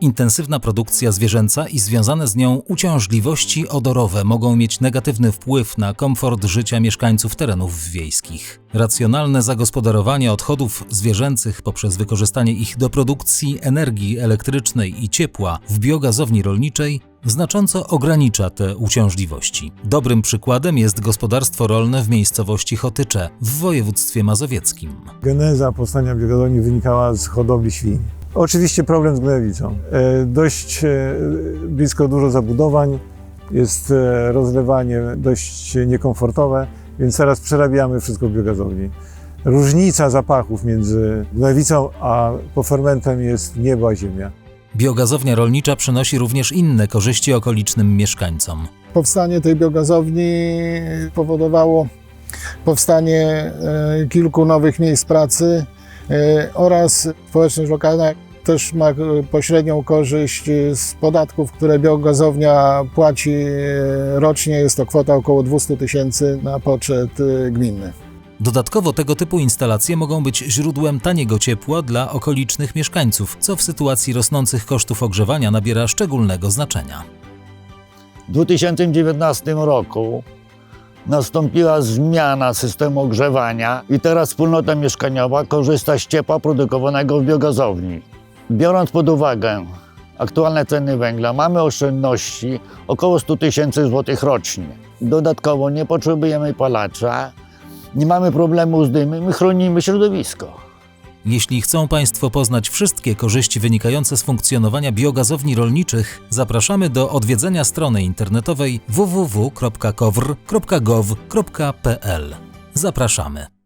Intensywna produkcja zwierzęca i związane z nią uciążliwości odorowe mogą mieć negatywny wpływ na komfort życia mieszkańców terenów wiejskich. Racjonalne zagospodarowanie odchodów zwierzęcych poprzez wykorzystanie ich do produkcji energii elektrycznej i ciepła w biogazowni rolniczej znacząco ogranicza te uciążliwości. Dobrym przykładem jest gospodarstwo rolne w miejscowości Chotycze w województwie mazowieckim. Geneza powstania biogazowni wynikała z hodowli świń. Oczywiście problem z gnojowicą. E, Dość e, blisko dużo zabudowań, jest e, rozlewanie dość niekomfortowe, więc teraz przerabiamy wszystko w biogazowni. Różnica zapachów między gnojowicą a pofermentem jest niebo a ziemia. Biogazownia rolnicza przynosi również inne korzyści okolicznym mieszkańcom. Powstanie tej biogazowni powodowało powstanie kilku nowych miejsc pracy oraz społeczność lokalna też ma e, pośrednią korzyść e, z podatków, które biogazownia płaci e, rocznie. Jest to kwota około 200 tysięcy na poczet e, gminny. Dodatkowo tego typu instalacje mogą być źródłem taniego ciepła dla okolicznych mieszkańców, co w sytuacji rosnących kosztów ogrzewania nabiera szczególnego znaczenia. W 2019 roku nastąpiła zmiana systemu ogrzewania i teraz wspólnota mieszkaniowa korzysta z ciepła produkowanego w biogazowni. Biorąc pod uwagę aktualne ceny węgla, mamy oszczędności około 100 tysięcy złotych rocznie. Dodatkowo nie potrzebujemy palacza, nie mamy problemu z dymem i chronimy środowisko. Jeśli chcą Państwo poznać wszystkie korzyści wynikające z funkcjonowania biogazowni rolniczych, zapraszamy do odwiedzenia strony internetowej www.kowr.gov.pl. Zapraszamy.